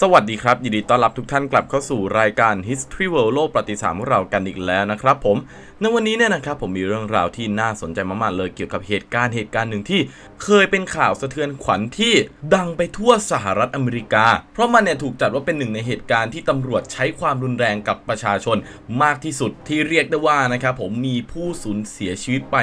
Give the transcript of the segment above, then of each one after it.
สวัสดีครับ ยินดีต้อนรับทุกท่านกลับเข้าสู่รายการ History World โลกประวัติศาสตร์ของเรากันอีกแล้วนะครับผมในวันนี้เนี่ยนะครับผมมีเรื่องราวที่น่าสนใจมากๆเลยเกี่ยวกับเหตุการณ์เหตุการณ์หนึ่งที่ เคยเป็นข่าวสะเทือนขวัญที่ดังไปทั่วสหรัฐอเมริกา เพราะมันเนี่ยถูกจัดว่าเป็นหนึ่งในเหตุการณ์ที่ตำรวจใช้ความรุนแรงกับประชาชนมากที่สุดที่เรียกได้ว่านะครับผมมีผู้สูญเสียชีวิตไป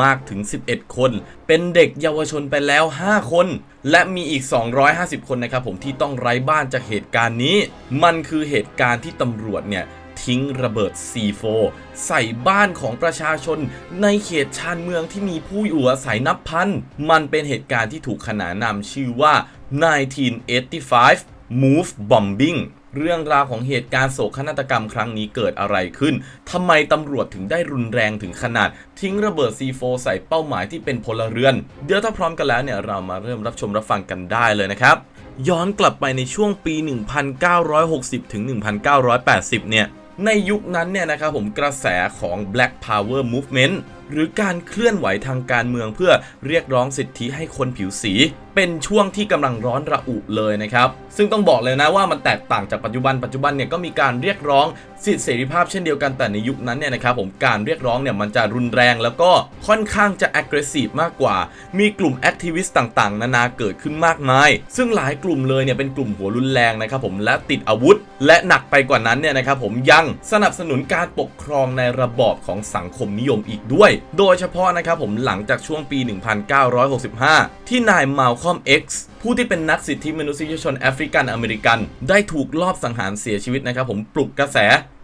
มากถึง 11 คน เป็นเด็กเยาวชนไปแล้ว 5 คน และมีอีก 250 คนนะครับผมที่ต้องไร้บ้านจากเหตุการณ์นี้ มันคือเหตุการณ์ที่ตำรวจเนี่ยทิ้งระเบิด C4 ใส่บ้านของประชาชนในเขตชานเมืองที่มีผู้อยู่อาศัยนับพัน มันเป็นเหตุการณ์ที่ถูกขนานนามชื่อว่า 1985 Move Bombing เรื่องราวของเหตุการณ์โศกนาฏกรรมครั้งนี้เกิดอะไรขึ้นทำไมตำรวจถึงได้รุนแรงถึงขนาด ทิ้งระเบิด C4 ใส่เป้าหมายที่เป็นพลเรือน เดี๋ยวถ้าพร้อมกันแล้วเนี่ยเรามาเริ่มรับชมรับฟังกันได้เลยนะครับย้อนกลับไปในช่วงปี 1960 ถึง 1980 เนี่ย ในยุคนั้นเนี่ยนะครับผมกระแสของ Black Power Movement หรือการเคลื่อนไหวทางการเมืองเพื่อเรียกร้องสิทธิให้คนผิวสี เป็นช่วงที่กำลังร้อนระอุเลยนะครับ ซึ่งต้องบอกเลยนะว่ามันแตกต่างจากปัจจุบันปัจจุบันเนี่ยก็มีการเรียกร้องสิทธิเสรีภาพเช่นเดียวกันแต่ในยุคนั้นเนี่ยนะครับผมการเรียกร้องเนี่ยมันจะรุนแรงแล้วก็ค่อนข้างจะ aggressive มากกว่า มีกลุ่มแอคทิวิสต์ต่างๆ นานาเกิดขึ้นมากมาย ซึ่งหลายกลุ่มเลยเนี่ยเป็นกลุ่มหัวรุนแรงนะครับผมและติดอาวุธ และหนักไปกว่านั้นเนี่ยนะครับผมยังสนับสนุนการปกครองในระบอบของสังคมนิยมอีกด้วย โดยเฉพาะนะครับผมหลังจากช่วงปี 1965 ที่นายมาลคอม X ผู้ที่เป็นนักสิทธิมนุษยชนแอฟริกันอเมริกัน ได้ถูกลอบสังหารเสียชีวิตนะครับผมปลุกกระแส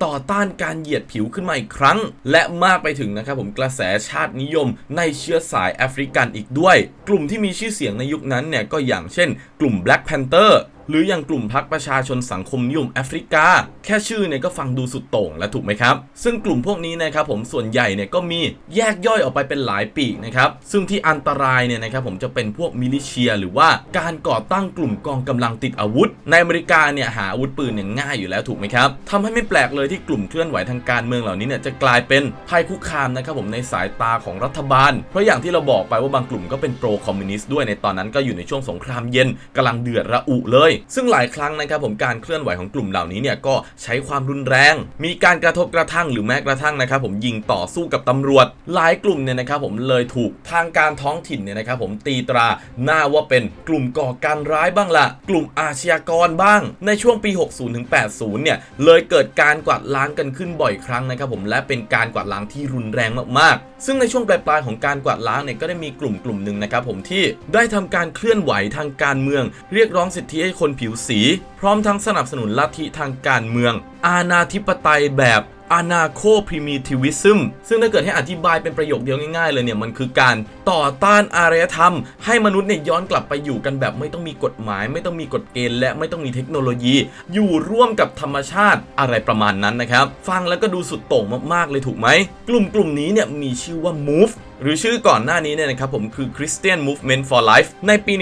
ต่อต้านการเหยียดผิวขึ้นมาอีกครั้ง และมากไปถึงนะครับผมกระแสชาตินิยม ในเชื้อสายแอฟริกันอีกด้วย กลุ่มที่มีชื่อเสียงในยุคนั้นเนี่ยก็อย่างเช่น กลุ่ม Black Panther หรืออย่างกลุ่มพรรคประชาชนสังคมนิยมแอฟริกา แค่ชื่อเนี่ยก็ฟังดูสุดโต่งแล้วถูกไหมครับ ซึ่งกลุ่มพวกนี้นะครับผมส่วนใหญ่เนี่ยก็มีแยกย่อยออกไปเป็นหลายปีกนะครับ ซึ่งที่อันตรายเนี่ยนะครับผมจะเป็นพวกมิลิเชีย หรือว่าการก่อตั้งกลุ่มกองกำลังติดอาวุธ ในอเมริกาเนี่ยหาอาวุธปืนเนี่ยง่ายอยู่แล้วถูกไหมครับทำให้ไม่แปลกเลยที่กลุ่มเคลื่อนไหวทางการเมืองเหล่านี้เนี่ยจะกลายเป็นภัยคุกคามนะครับผมในสายตาของรัฐบาล เพราะอย่างที่เราบอกไปว่าบางกลุ่มก็เป็นโปรคอมมิวนิสต์ด้วยในตอนนั้นก็อยู่ในช่วงสงครามเย็นกำลังเดือดระอุเลยซึ่งหลายครั้งนะครับผมการเคลื่อนไหวของกลุ่มเหล่านี้เนี่ยก็ใช้ความรุนแรง มีการกระทบกระทั่งหรือแม้กระทั่งนะครับผมยิงต่อสู้กับตำรวจ หลายกลุ่มเนี่ยนะครับผมเลยถูกทางการท้องถิ่นเนี่ยนะครับผมตีตราหน้าว่าเป็นกลุ่มก่อการร้ายบ้างละกลุ่มอาชญากรบ้าง ในช่วงปี 60ถึง80 เนี่ยเลยเกิดการกวาดล้างกันขึ้นบ่อยครั้งนะครับผมและเป็นการกวาดล้างที่รุนแรงมากๆ ซึ่งในช่วงปลายๆของการกวาดล้างเนี่ยก็ได้มีกลุ่มกลุ่มหนึ่งนะครับผมที่ได้ทำการเคลื่อนไหวทางการเมือง เรียกร้องสิทธิให้คนผิวสี พร้อมทั้งสนับสนุนลัทธิทางการเมือง อาณาธิปไตยแบบอนาโคพ r ิมิทิวิซึมซึ่งถ้าเกิดให้อธิบายเป็นประโยคเดียวง่ายๆเลยเนี่ย มันคือการต่อต้านอารยธรรม ให้มนุษย์เนี่ยย้อนกลับไปอยู่กันแบบไม่ต้องมีกฎหมาย ไม่ต้องมีกฎเกณฑ์ และไม่ต้องมีเทคโนโลยี อยู่ร่วมกับธรรมชาติอะไรประมาณนั้นนะครับ ฟังแล้วก็ดูสุดโต่งมากๆเลยถูกไหม กลุ่มกลุ่มนี้เนี่ยมีชื่อว่า Move หรือชื่อก่อนหน้านี้เนี่ยนะครับผมคือ Christian Movement for Life ในปี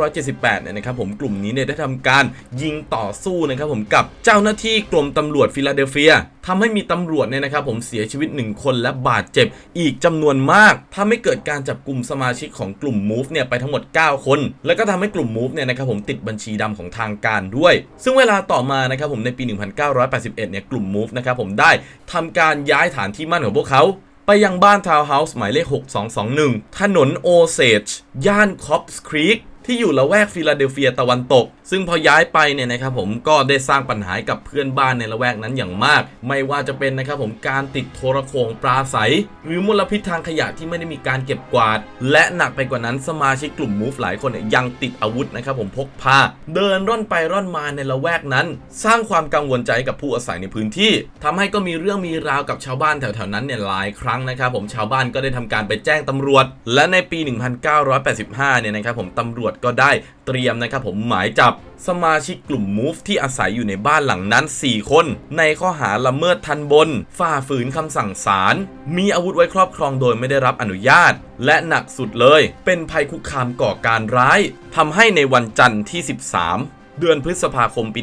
1978 เนี่ยนะครับผมกลุ่มนี้เนี่ยได้ทำการยิงต่อสู้นะครับผมกับเจ้าหน้าที่กรมตำรวจฟิลาเดลเฟียทำให้มีตำรวจเนี่ยนะครับผมเสียชีวิต 1 คนและบาดเจ็บอีกจำนวนมากทำให้เกิดการจับกลุ่มสมาชิกของกลุ่ม Move เนี่ยไปทั้งหมด 9 คน แล้วก็ทำให้กลุ่ม Move เนี่ยนะครับผมติดบัญชีดำของทางการด้วย ซึ่งเวลาต่อมานะครับผมในปี 1981 เนี่ยกลุ่ม Move นะครับผมได้ทำการย้ายฐานที่มั่นของพวกเขา ไปยังบ้านทาวน์เฮาส์หมายเลข 6221 ถนนโอเซจย่านคอปส์ครีก ที่อยู่ละแวกฟิลาเดลเฟียตะวันตก ซึ่งพอย้ายไปเนี่ยนะครับผมก็ได้สร้างปัญหากับเพื่อนบ้านในละแวกนั้นอย่างมาก ไม่ว่าจะเป็นนะครับผมการติดโทรโขงปลาใส หรือมลพิษทางขยะที่ไม่ได้มีการเก็บกวาด และหนักไปกว่านั้นสมาชิกกลุ่มมูฟหลายคนยยังติดอาวุธนะครับผมพกพาเดินร่อนไปร่อนมาในละแวกนั้น สร้างความกังวลใจกับผู้อาศัยในพื้นที่ทำให้ก็มีเรื่องมีราวกับชาวบ้านแถวๆนั้นเนี่ยหลายครั้งนะครับผมชาวบ้านก็ได้ทำการไปแจ้งตำรวจ และในปี 1985เนี่ยนะครับผมตำรวจจก็ได้เตรียมนะครับผมหมายจับสมาชิกกลุ่ม Move ที่อาศัยอยู่ในบ้านหลังนั้น 4 คน ในข้อหาละเมิดทันบน ฝ่าฝืนคำสั่งศาล มีอาวุธไว้ครอบครองโดยไม่ได้รับอนุญาต และหนักสุดเลย เป็นภัยคุกคามก่อการร้ายทำให้ในวันจันทร์ที่ 13 เดือนพฤษภาคมปี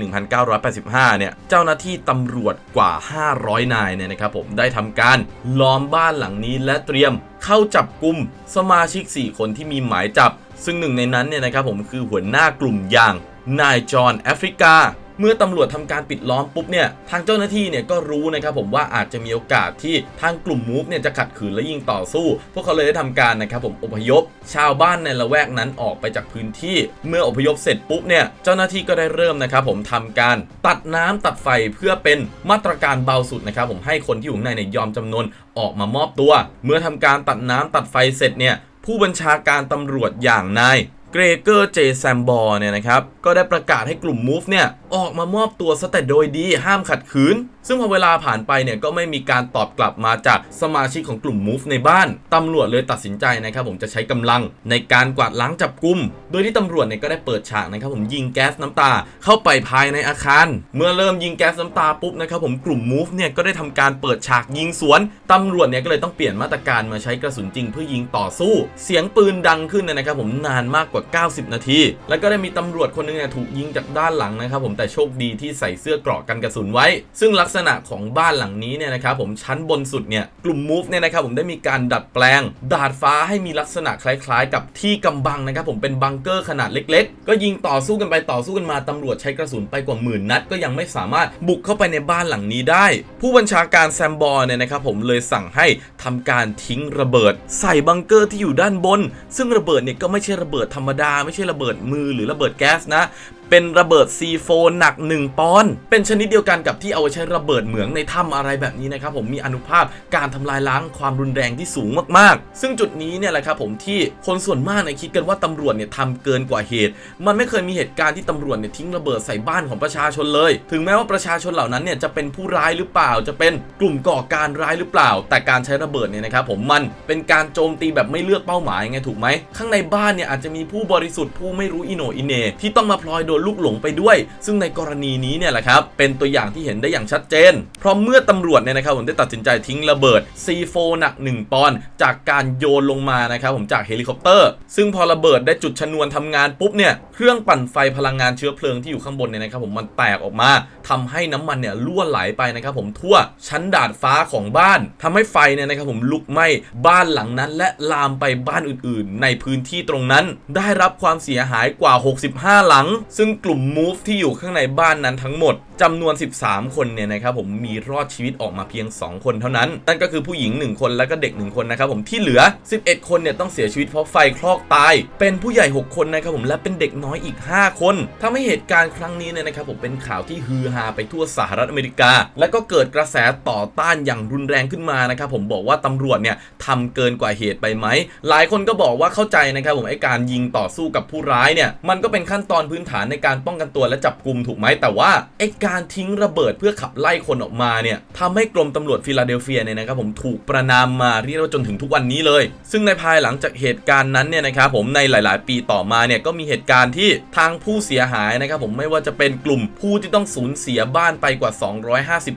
1985 เนี่ย เจ้าหน้าที่ตำรวจกว่า 500 นายเนี่ยนะครับผมได้ทำการล้อมบ้านหลังนี้และเตรียมเข้าจับกลุ่มสมาชิก 4 คนที่มีหมายจับ ซึ่งหนึ่งในนั้นเนี่ยนะครับผมคือหัวหน้ากลุ่มอย่างนายจอห์นแอฟริกา เมื่อตำรวจทำการปิดล้อมปุ๊บเนี่ยทางเจ้าหน้าที่เนี่ยก็รู้นะครับผมว่าอาจจะมีโอกาสที่ทางกลุ่มมูฟเนี่ยจะขัดขืนและยิงต่อสู้ พวกเขาเลยได้ทำการนะครับผมอพยพ ชาวบ้านในละแวกนั้นออกไปจากพื้นที่ เมื่ออพยพเสร็จปุ๊บเนี่ยเจ้าหน้าที่ก็ได้เริ่มนะครับผมทำการตัดน้ำตัดไฟเพื่อเป็นมาตรการเบาสุดนะครับผมให้คนที่อยู่ข้างในเนี่ยยอมจำนวนออกมามอบตัว เมื่อทำการตัดน้ำตัดไฟเสร็จเนี่ยผู้บัญชาการตำรวจอย่างนาย เกรเกอร์เจแซมบอร์เนี่ยนะครับ ก็ได้ประกาศให้กลุ่มมูฟเนี่ย ออกมามอบตัวซะแต่โดยดีห้ามขัดขืนซึ่งพอเวลาผ่านไปเนี่ยก็ไม่มีการตอบกลับมาจากสมาชิกของกลุ่ม Move ในบ้าน ตำรวจเลยตัดสินใจนะครับผมจะใช้กำลังในการกวาดล้างจับกลุ่ม โดยที่ตำรวจเนี่ยก็ได้เปิดฉากนะครับผมยิงแก๊สน้ำตาเข้าไปภายในอาคาร เมื่อเริ่มยิงแก๊สน้ำตาปุ๊บนะครับผมกลุ่ม Move เนี่ยก็ได้ทำการเปิดฉากยิงสวน ตำรวจเนี่ยก็เลยต้องเปลี่ยนมาตรการมาใช้กระสุนจริงเพื่อยิงต่อสู้ เสียงปืนดังขึ้นนะครับผมนานมากกว่า 90 นาที แล้วก็ได้มีตำรวจคนหนึงเนี่ยถูกยิงจากด้านหลังนะครับผมแต่โชคดีที่ใส่เสื้อเกราะกันกระสุนไว้ ซึ่งลักษณะของบ้านหลังนี้เนี่ยนะครับผมชั้นบนสุดเนี่ยกลุ่ม Move เนี่ยนะครับผมได้มีการดัดแปลง ดาดฟ้าให้มีลักษณะคล้ายๆ กับที่กำบังนะครับผมเป็นบังเกอร์ขนาดเล็ก ๆ ก็ยิงต่อสู้กันไปต่อสู้กันมาตำรวจใช้กระสุนไปกว่าหมื่นนัด ก็ยังไม่สามารถบุกเข้าไปในบ้านหลังนี้ได้ ผู้บัญชาการแซมบอร์เนี่ยนะครับผมเลยสั่งให้ทำการทิ้งระเบิด ใส่บังเกอร์ที่อยู่ด้านบน ซึ่งระเบิดเนี่ยก็ไม่ใช่ระเบิดธรรมดา ไม่ใช่ระเบิดมือหรือระเบิดแก๊สนะ เป็นระเบิด C4 หนัก 1 ปอนด์เป็นชนิดเดียวกันกับที่เอาไว้ใช้ระเบิดเหมืองในถ้ำอะไรแบบนี้นะครับผมมีอนุภาพการทำลายล้างความรุนแรงที่สูงมากๆ ซึ่งจุดนี้เนี่ยแหละครับผมที่คนส่วนมากเนี่ยคิดกันว่าตำรวจเนี่ยทำเกินกว่าเหตุ มันไม่เคยมีเหตุการณ์ที่ตำรวจเนี่ยทิ้งระเบิดใส่บ้านของประชาชนเลย ถึงแม้ว่าประชาชนเหล่านั้นเนี่ยจะเป็นผู้ร้ายหรือเปล่า จะเป็นกลุ่มก่อการร้ายหรือเปล่า แต่การใช้ระเบิดเนี่ยนะครับผมมันเป็นการโจมตีแบบไม่เลือกเป้าหมายไงถูกไหมข้างในบ้านเนี่ยอาจจะมีผู้บริสุทธิ์ผู้ไม่รู้อิโนอิเนที่ต้องมาพลอยโดนลูกหลงไปด้วย ซึ่งในกรณีนี้เนี่ยแหละครับเป็นตัวอย่างที่เห็นได้อย่างชัดเจน เพราะเมื่อตำรวจเนี่ยนะครับผมได้ตัดสินใจทิ้งระเบิด C4 หนัก 1 ปอนด์จากการโยนลงมานะครับผมจากเฮลิคอปเตอร์ ซึ่งพอระเบิดได้จุดชนวนทำงานปุ๊บเนี่ยเครื่องปั่นไฟพลังงานเชื้อเพลิงที่อยู่ข้างบนเนี่ยนะครับผมมันแตกออกมาทำให้น้ำมันเนี่ยล่วไหลไปนะครับผมทั่วชั้นดาดฟ้าของบ้านทำให้ไฟเนี่ยนะครับผมลุกไหม้บ้านหลังนั้น และลามไปบ้านอื่นๆ ในพื้นที่ตรงนั้น ได้รับความเสียหายกว่า 65 หลัง ซึ่งกลุ่ม Move ที่อยู่ข้างในบ้านนั้นทั้งหมดจำนวน 13 คนเนี่ยนะครับผมมีรอดชีวิตออกมาเพียง 2 คนเท่านั้น นั่นก็คือผู้หญิง 1 คนและก็เด็ก 1 คนนะครับผมที่เหลือ 11 คนเนี่ยต้องเสียชีวิตเพราะไฟคลอกตาย เป็นผู้ใหญ่ 6 คนนะครับผมและเป็นเด็กน้อยอีก 5 คนทำให้เหตุการณ์ครั้งนี้เนี่ยนะครับผมเป็นข่าวที่ฮือฮาไปทั่วสหรัฐอเมริกา และก็เกิดกระแสต่อต้านอย่างรุนแรงขึ้นมานะครับผมบอกว่าตำรวจเนี่ยทำเกินกว่าเหตุไปไหมหลายคนก็บอกว่าเข้าใจนะครับผมไอ้การยิงต่อสู้กับผู้ร้ายเนี่ยมันก็เป็นขั้นตอนพื้นฐานในการป้องกันตัวและจับกลุ่มถูกไหมแต่ว่าไอการทิ้งระเบิดเพื่อขับไล่คนออกมาเนี่ยทำให้กรมตำรวจฟิลาเดลเฟียเนี่ยนะครับผมถูกประนามมาเรียกว่าจนถึงทุกวันนี้เลย ซึ่งในภายหลังจากเหตุการณ์นั้นเนี่ยนะครับผมในหลาย ๆ ปีต่อมาเนี่ยก็มีเหตุการณ์ที่ทางผู้เสียหายนะครับผมไม่ว่าจะเป็นกลุ่มผู้ที่ต้องสูญเสียบ้านไปกว่า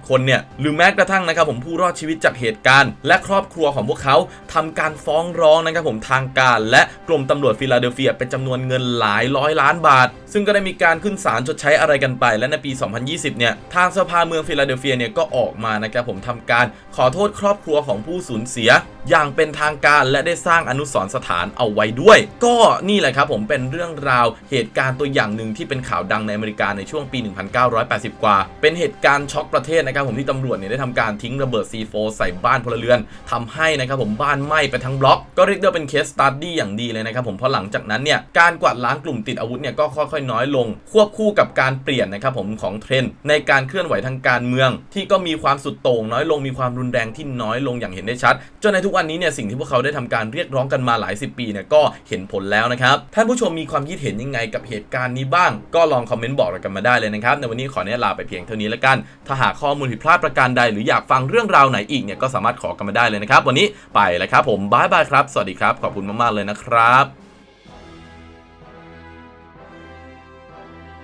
250 คนเนี่ยหรือแม้กระทั่งนะครับผมผู้รอดชีวิตจากเหตุการณ์ และครอบครัวของพวกเขาทำการฟ้องร้องนะครับผมทางการ และกรมตำรวจฟิลาเดลเฟียเป็นจำนวนเงินหลายร้อยล้านบาท ซึ่งก็ได้มีการขึ้นศาลชดใช้อะไรกันไป และในปี 2020 เนี่ย ทางสภาเมืองฟิลาเดลเฟียเนี่ยก็ออกมานะครับผมทำการขอโทษครอบครัวของผู้สูญเสีย อย่างเป็นทางการและได้สร้างอนุสรณ์สถานเอาไว้ด้วย ก็นี่แหละครับผมเป็นเรื่องราวเหตุการณ์ตัวอย่างหนึ่งที่เป็นข่าวดังในอเมริกาในช่วงปี 1980 กว่า เป็นเหตุการณ์ช็อกประเทศนะครับผมที่ตำรวจเนี่ยได้ทำการทิ้งระเบิด C4 ใส่บ้านพลเรือนทำให้นะครับผมบ้านไหม้ไปทั้งบล็อก ก็เรียกได้เป็นเคสสตัดดี้อย่างดีเลยนะครับผมเพราะหลังจากนั้นเนี่ยการกวาดล้างกลุ่มติดอาวุธเนี่ยก็ค่อยๆน้อยลง ควบคู่กับการเปลี่ยนนะครับผมของเทรนด์ในการเคลื่อนไหวทางการเมือง ที่ก็มีความสุดโต่งน้อยลงมีความรุนแรงที่น้อยลงอย่างเห็นได้ชัดจนในทุกวันนี้เนี่ยสิ่งที่พวกเขาได้ทำการเรียกร้องกันมาหลายสิบปีเนี่ยก็เห็นผลแล้วนะครับท่านผู้ชมมีความคิดเห็นยังไงกับเหตุการณ์นี้บ้าง ก็ลองคอมเมนต์บอกเรากันมาได้เลยนะครับในวันนี้ขอเนี่ยลาไปเพียงเท่านี้แล้วกัน ถ้าหากข้อมูลผิดพลาดประการใด หรืออยากฟังเรื่องราวไหนอีกเนี่ยก็สามารถขอกันมาได้เลยนะครับ วันนี้ไปแล้วครับผมบายบายครับ สวัสดีครับ ขอบคุณมากๆเลยนะครับ